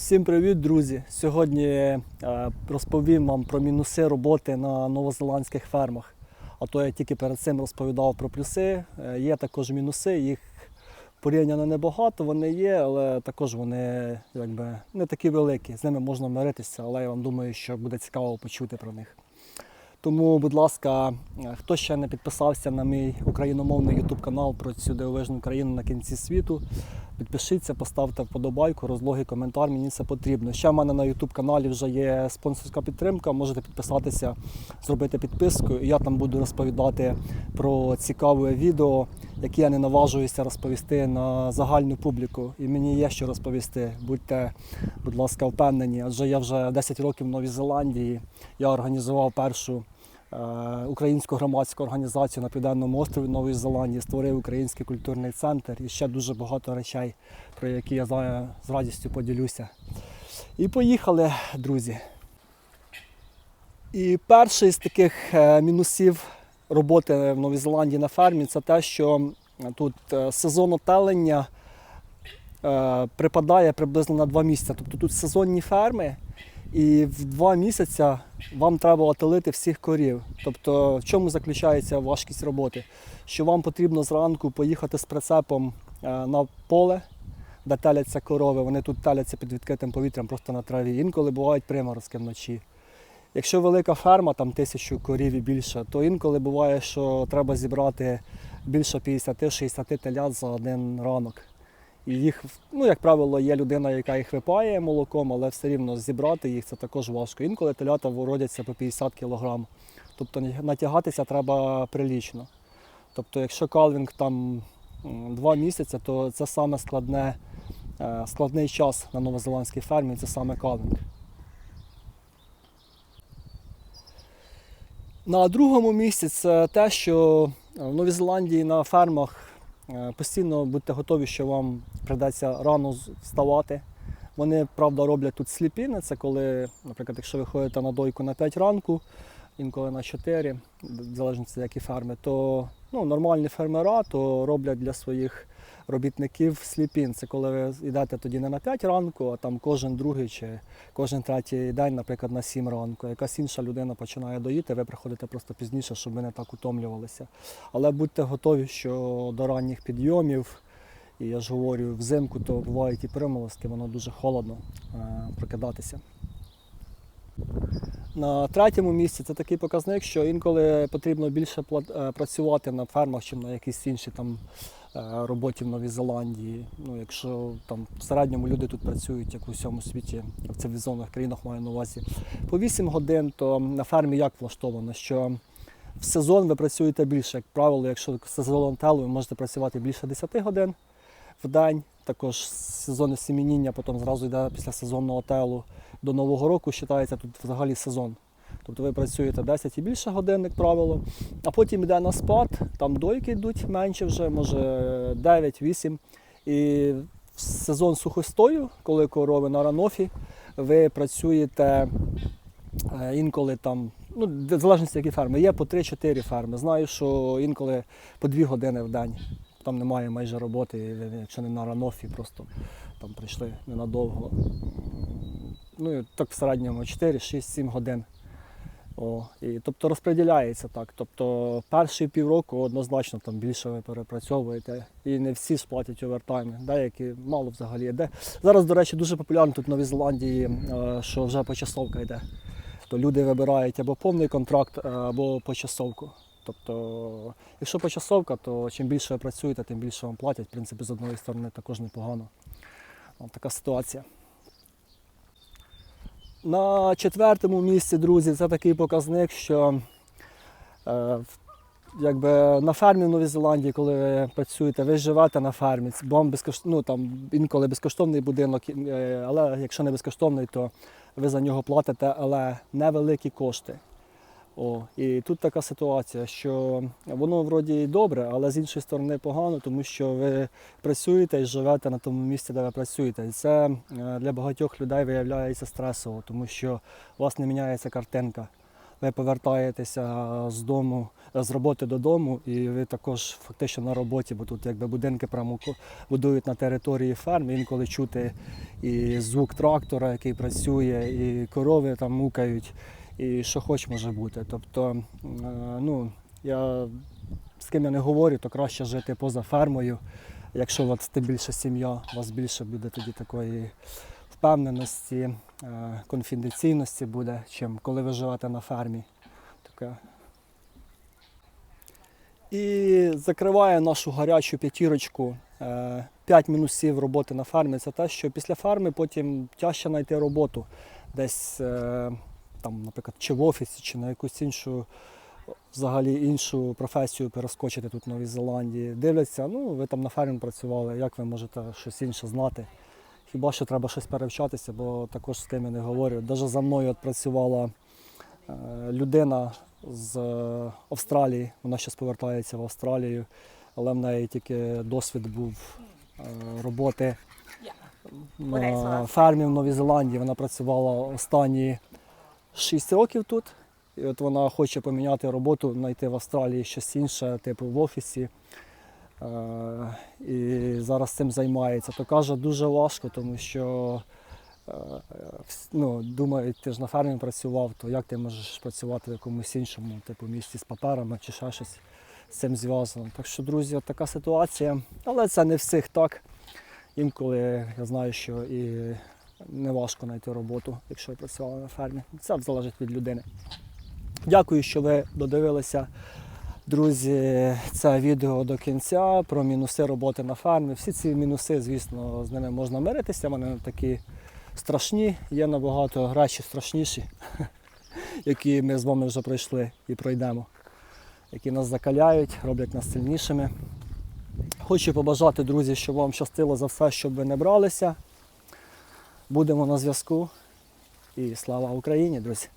Всім привіт, друзі! Сьогодні е, розповім вам про мінуси роботи на новозеландських фермах. А то я тільки перед цим розповідав про плюси. Е, Є також мінуси, їх порівняно небагато, вони є, але також вони якби, не такі великі. З ними можна миритися, але я вам думаю, що буде цікаво почути про них. Тому, будь ласка, е, хто ще не підписався на мій україномовний YouTube канал про цю дивовижну країну на кінці світу, підпишіться, поставте вподобайку, розлоги, коментар, мені це потрібно. Ще в мене на YouTube каналі вже є спонсорська підтримка, можете підписатися, зробити підписку. І я там буду розповідати про цікаве відео, які я не наважуюся розповісти на загальну публіку. І мені є що розповісти. Будьте, будь ласка, впевнені, адже я вже 10 років в Новій Зеландії. Я організував першу е, українську громадську організацію на південному острові Нової Зеландії, створив український культурний центр і ще дуже багато речей, про які я з радістю поділюся. І поїхали, друзі. І перший з таких е, мінусів роботи в Новій Зеландії на фермі це те, що тут е, сезон отелення е, припадає приблизно на два місяці. Тобто тут сезонні ферми, і в два місяці вам треба отелити всіх корів. Тобто, в чому заключається важкість роботи? Що вам потрібно зранку поїхати з прицепом е, на поле, де теляться корови. Вони тут теляться під відкритим повітрям просто на траві. Інколи бувають приморозки вночі. Якщо велика ферма, там тисячу корів і більше, то інколи буває, що треба зібрати більше 50-60 телят за один ранок. І їх, ну, як правило, є людина, яка їх випає молоком, але все рівно зібрати їх це також важко. Інколи телята виродяться по 50 кг. Тобто натягатися треба прилічно. Тобто, якщо калвінг там два місяці, то це саме складне, е, складний час на новозеландській фермі, це саме калвінг. На другому місці це те, що в Новій Зеландії на фермах е, постійно будьте готові, що вам прийдеться рано вставати. Вони, правда, роблять тут сліпіни. Це коли, наприклад, якщо ви ходите на дойку на 5 ранку, інколи на 4, в залежності які ферми, то ну, нормальні фермера то роблять для своїх робітників сліпін. Це коли ви йдете тоді не на 5 ранку, а там кожен другий чи кожен третій день, наприклад, на 7 ранку. Якась інша людина починає доїти, ви приходите просто пізніше, щоб ви не так утомлювалися. Але будьте готові, що до ранніх підйомів, і я ж говорю, взимку то бувають і приморозки, воно дуже холодно е, прокидатися. На третьому місці це такий показник, що інколи потрібно більше е, працювати на фермах, чим на якійсь іншій там роботі в Новій Зеландії. Ну, якщо там в середньому люди тут працюють, як у всьому світі, в цивілізованих країнах маю на увазі, по 8 годин, то на фермі як влаштовано, що в сезон ви працюєте більше. Як правило, якщо сезон телу, ви можете працювати більше 10 годин в день. Також сезон семініння, потім зразу йде після сезонного телу. До Нового року вважається тут взагалі сезон. Тобто ви працюєте 10 і більше годин, як правило, а потім йде на спад, там дойки йдуть менше вже, може 9-8. І в сезон сухостою, коли корови на ранофі, ви працюєте е, інколи там, ну, в залежності які ферми, є по 3-4 ферми. Знаю, що інколи по 2 години в день. Там немає майже роботи, якщо не на ранофі, просто там прийшли ненадовго. Ну і так в середньому 4, 6, 7 годин. О, і, тобто розподіляється так. Тобто перші півроку однозначно там більше ви перепрацьовуєте. І не всі ж платять овертайми. Деякі мало взагалі йде. Зараз, до речі, дуже популярно тут в Новій Зеландії, е, що вже почасовка йде. То люди вибирають або повний контракт, е, або почасовку. Тобто, якщо почасовка, то чим більше ви працюєте, тим більше вам платять. В принципі, з одної сторони також непогано. Така ситуація. На четвертому місці, друзі, це такий показник, що е, якби на фермі в Новій Зеландії, коли ви працюєте, ви живете на фермі, бом безкош... ну, там, інколи безкоштовний будинок, е, але якщо не безкоштовний, то ви за нього платите, але невеликі кошти. О, і тут така ситуація, що воно вроді добре, але з іншої сторони погано, тому що ви працюєте і живете на тому місці, де ви працюєте. І це е, для багатьох людей виявляється стресово, тому що у вас не міняється картинка. ви повертаєтеся з дому, з роботи додому, і ви також фактично на роботі, бо тут якби будинки прямо будують на території ферм. Інколи чути і звук трактора, який працює, і корови там мукають, і що хоч може бути. Тобто, е, ну, я з ким я не говорю, то краще жити поза фермою. Якщо у вас тим більше сім'я, у вас більше буде тоді такої впевненості, е, конфіденційності буде, чим коли ви живете на фермі. Таке. І закриває нашу гарячу п'ятірочку. е, П'ять мінусів роботи на фермі це те, що після ферми потім тяжче знайти роботу десь, е, там, наприклад, чи в офісі, чи на якусь іншу, взагалі іншу професію перескочити тут в Новій Зеландії. Дивляться, ну ви там на фермі працювали, як ви можете щось інше знати. Хіба що треба щось перевчатися, бо також з ким я не говорю. Навіть за мною от працювала е, людина з е, Австралії, вона зараз повертається в Австралію, але в неї тільки досвід був е, роботи на фермі в Новій Зеландії. Вона працювала останні 6 років тут. І от вона хоче поміняти роботу, знайти в Австралії щось інше, типу в офісі. Е, і зараз цим займається. То каже, дуже важко, тому що е, ну, думають, ти ж на фермі працював, то як ти можеш працювати в якомусь іншому, типу місті з паперами чи ще щось з цим зв'язано. Так що, друзі, от така ситуація. Але це не всіх так. Інколи я знаю, що і не важко знайти роботу, якщо ви працювали на фермі. Це залежить від людини. Дякую, що ви додивилися. Друзі, це відео до кінця про мінуси роботи на фермі. Всі ці мінуси, звісно, з ними можна миритися. Вони такі страшні, є набагато речі страшніші, які ми з вами вже пройшли і пройдемо, які нас закаляють, роблять нас сильнішими. Хочу побажати, друзі, щоб вам щастило за все, щоб ви не бралися. Будемо на зв'язку. І слава Україні, друзі!